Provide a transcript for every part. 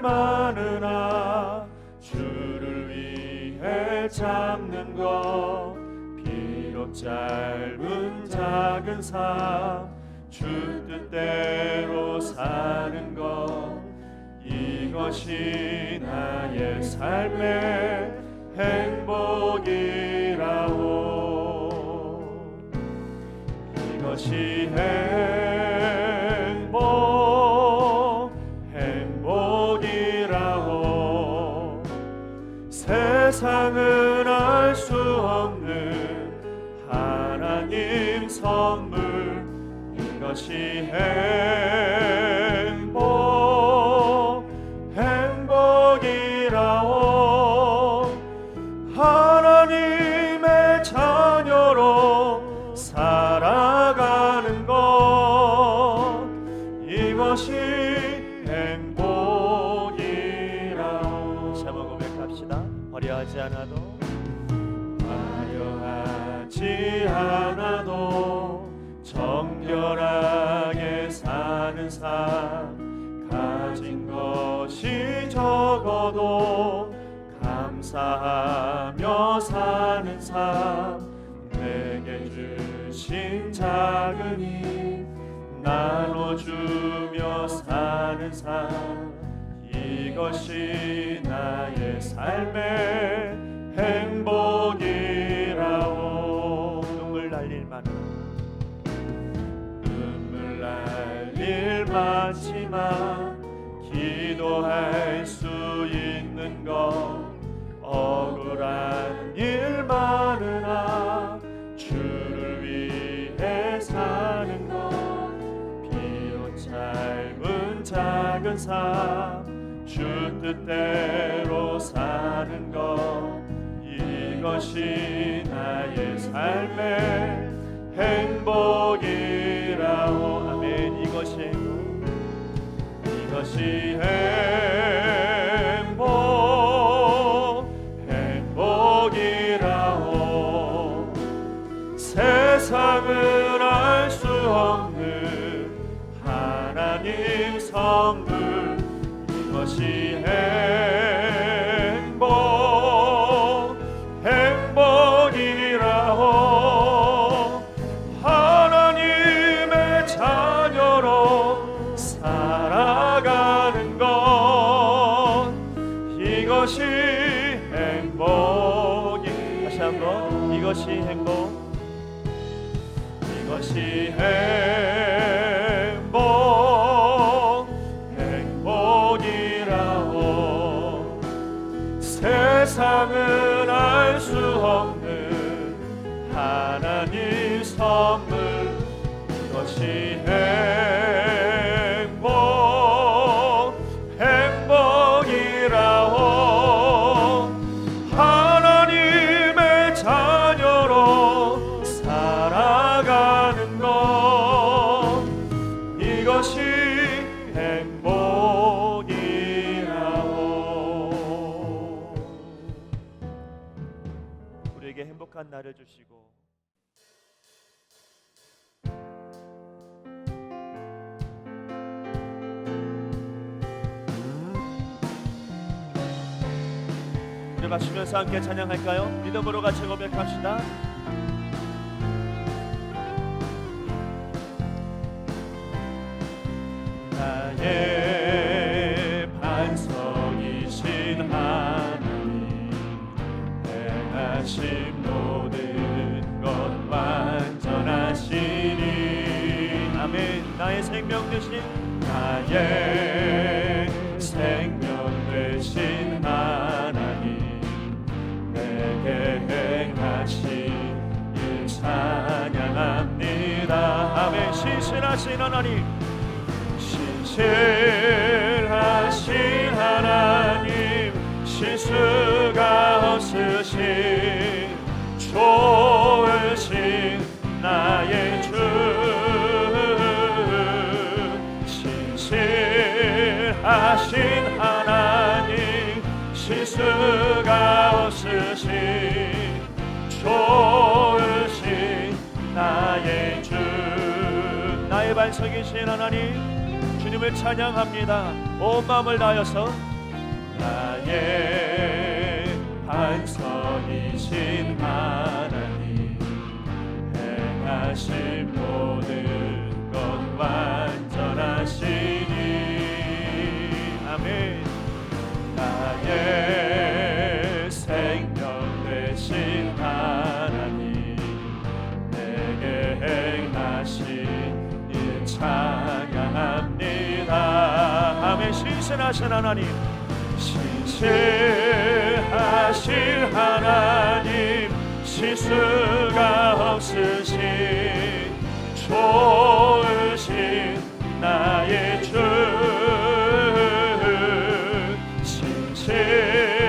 일 많으나 주를 위해 잡는 것 비록 짧은 작은 삶 주 뜻대로 사는 것 이것이 나의 삶의 행복이라오 이것이 행복 세상은 알 수 없는 하나님 선물 이것이 행 감사하며 사는 삶 내게 주신 작은 일 나눠주며 사는 삶 이것이 나의 삶의 행복이라오. 눈물 날 일만 눈물 날일 많지만 기도할 수 있는 것 억울한 일 많으나 주를 위해 사는 것 비록 짧은 작은 삶 주 뜻대로 사는 것 이것이 나의 삶의 행복이라오 아멘 이것이 이것이 행 함께 찬양할까요? 믿음으로 같이 고백합시다. 나의 반석이신 하나님 행하신 모든 것 완전하시니 아멘. 나의 생명 되신 나의 하신 하나님 신실 반석이신 하나님 주님을 찬양합니다. 온 마음을 다하여서. 나의 반석이신 하나님 행하신 모든 것 완전하시니. 아멘 신실하신 하나님 신실하신 하나님 실수가 없으신 좋으신 나의 주 신실하신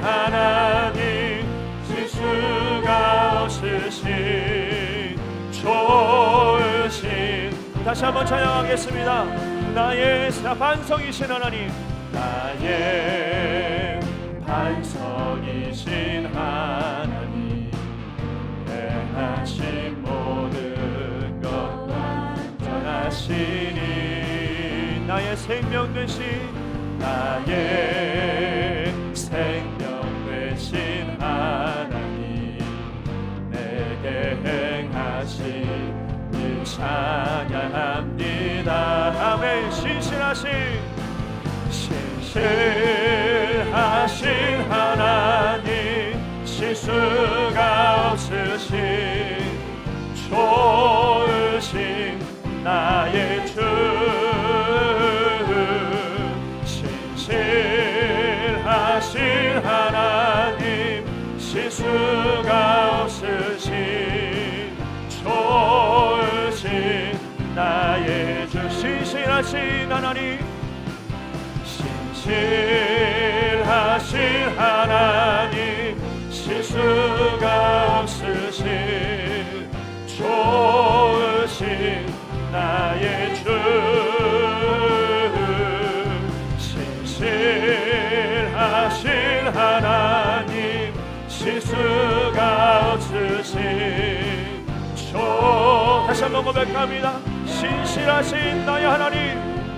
하나님 실수가 없으신 좋으신. 다시 한번 찬양하겠습니다 나의 반석이신 하나님. 나의 반석이신 하나님. 행하신 모든 것 완전하시니 나의 생명 되신 나의 생명 되신 하나님. 내게 행하신 일 찬양 합니다. 아멘. 신실하신 신실하신 하나님 신실하신 하나님 실수가 없으신 좋으신 나의 주 신실하신 하나님 실수가 없으신 좋 다시 한번 고백합니다. 신실하신 나의 하나님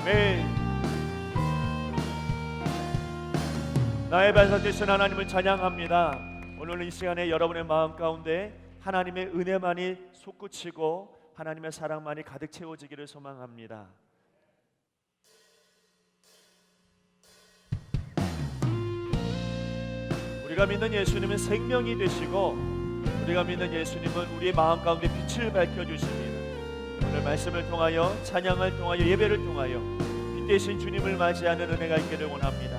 아멘. 나의 반석 되신 하나님을 찬양합니다. 오늘 이 시간에 여러분의 마음 가운데 하나님의 은혜만이 솟구치고 하나님의 사랑만이 가득 채워지기를 소망합니다. 우리가 믿는 예수님은 생명이 되시고 우리가 믿는 예수님은 우리의 마음 가운데 빛을 밝혀 주십니다. 오늘 말씀을 통하여 찬양을 통하여 예배를 통하여 빛 대신 주님을 맞이하는 은혜가 있기를 원합니다.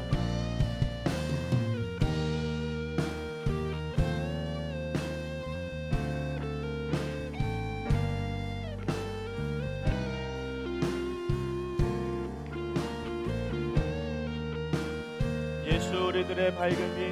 예수 우리들의 밝은 빛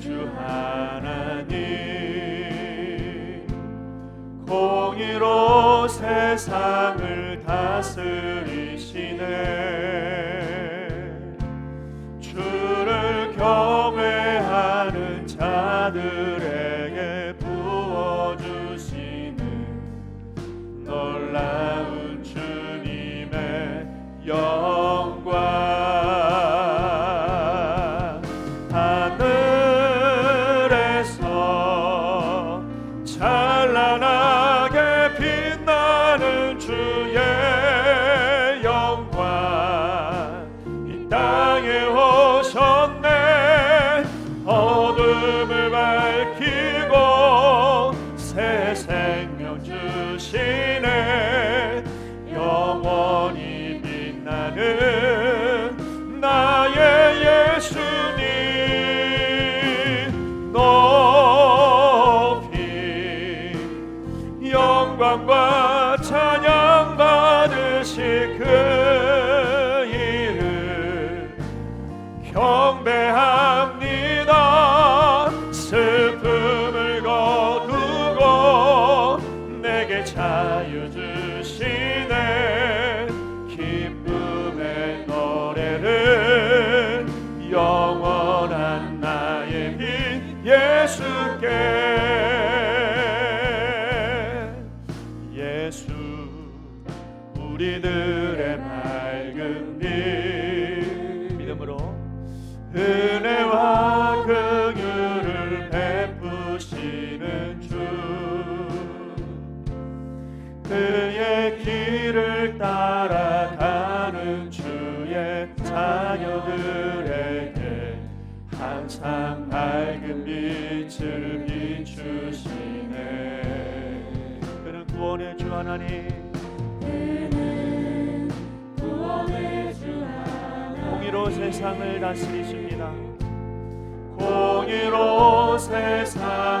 주 하나님. 공의로 세상을 다스리시네. 주를 경외하는 자들에게 부어주시는 놀라운 주님의 영 예수 우리들. 하나님 그는 구원의 주라. 공의로 세상을 다스리십니다 공의로 세상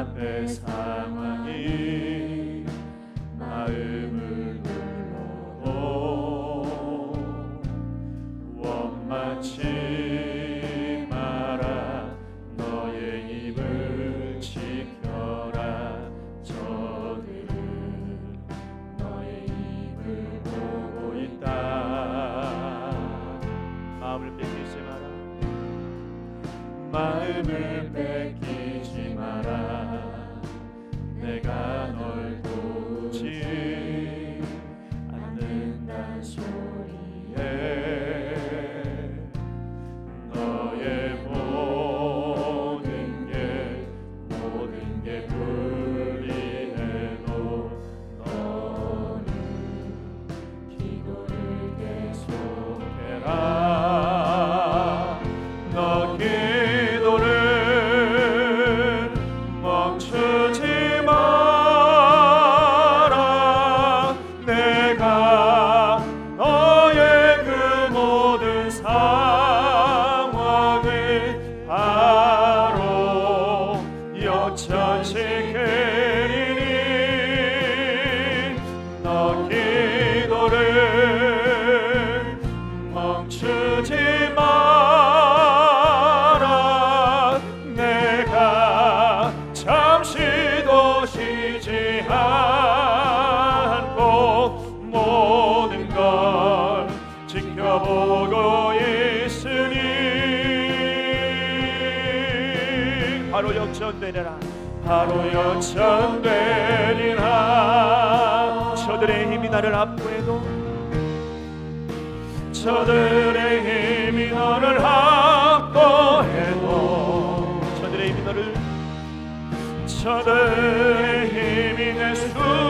앞에 상황이 마음을 눌러도 원망치 바로 역전되리라. 저들의 힘이 나를 압도해도 저들의 힘이 너를 압도해도 저들의 힘이 너를 저들의 힘이 내숨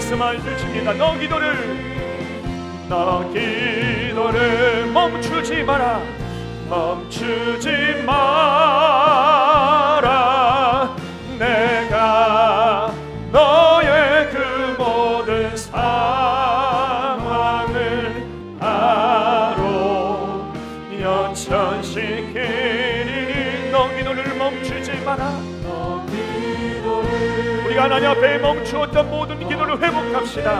말씀해 주십니다. 너 기도를. 너 기도를 멈추지 마라. 멈추지 마라. 내가 너의 그 모든 상황을 바로 연천시키니 너 기도를 멈추지 마라. 우리가 하나님 앞에 멈추었던 모든 기도를 회복합시다.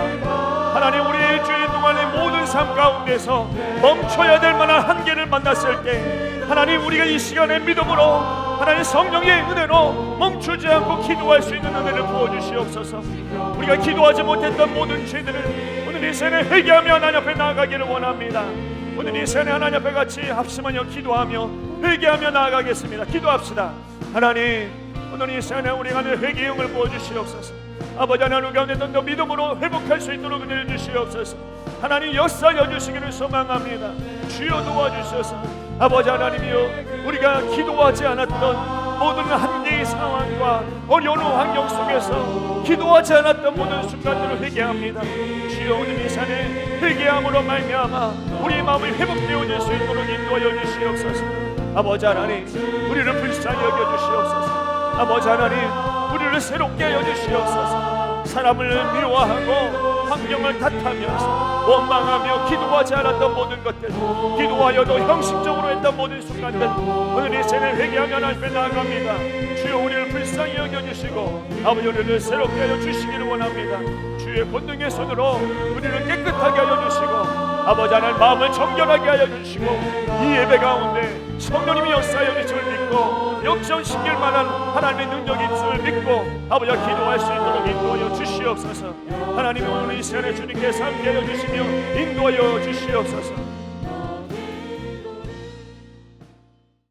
하나님 우리의 주의 동안의 모든 삶 가운데서 멈춰야 될 만한 한계를 만났을 때 하나님 우리가 이 시간에 믿음으로 하나님 성령의 은혜로 멈추지 않고 기도할 수 있는 은혜를 부어주시옵소서. 우리가 기도하지 못했던 모든 죄들을 오늘 이 시간에 회개하며 하나님 앞에 나아가기를 원합니다. 오늘 이 시간에 하나님 앞에 같이 합심하여 기도하며 회개하며 나아가겠습니다. 기도합시다. 하나님 오늘 이 시간에 우리가 늘 회개의 영을 부어주시옵소서 아버지 하나님 가운데 더 믿음으로 회복할 수 있도록 은혜를 주시옵소서. 하나님 역사여 주시기를 소망합니다. 주여 도와주셔서. 아버지 하나님이여 우리가 기도하지 않았던 모든 한계의 상황과 어려운 환경 속에서 기도하지 않았던 모든 순간들을 회개합니다. 주여 오늘 이 산에 회개함으로 말미암아 우리 마음이 회복되어 질 수 있도록 인도하여 주시옵소서. 아버지 하나님 우리를 불쌍히 여겨 주시옵소서. 아버지 하나님 우리를 새롭게 하여 주시옵소서. 사람을 미워하고 환경을 탓하면서 원망하며 기도하지 않았던 모든 것들 기도하여도 형식적으로 했던 모든 순간들 오늘 이 생을 회개하며 앞에 나아갑니다. 주여 우리를 불쌍히 여겨주시고 아버지 우리를 새롭게 하여 주시기를 원합니다. 주의 권능의 손으로 우리를 깨끗하게 하여 주시고 아버지 하나님 마음을 정결하게 하여 주시고 이 예배 가운데 성령님이 역사하여 주심을 믿고 역전시킬 만한 하나님의 능력이 있음을 믿고 아버지와 기도할 수 있도록 인도하여 주시옵소서. 하나님 오늘 이 시간에 주님께서 함께하여 주시며 인도하여 주시옵소서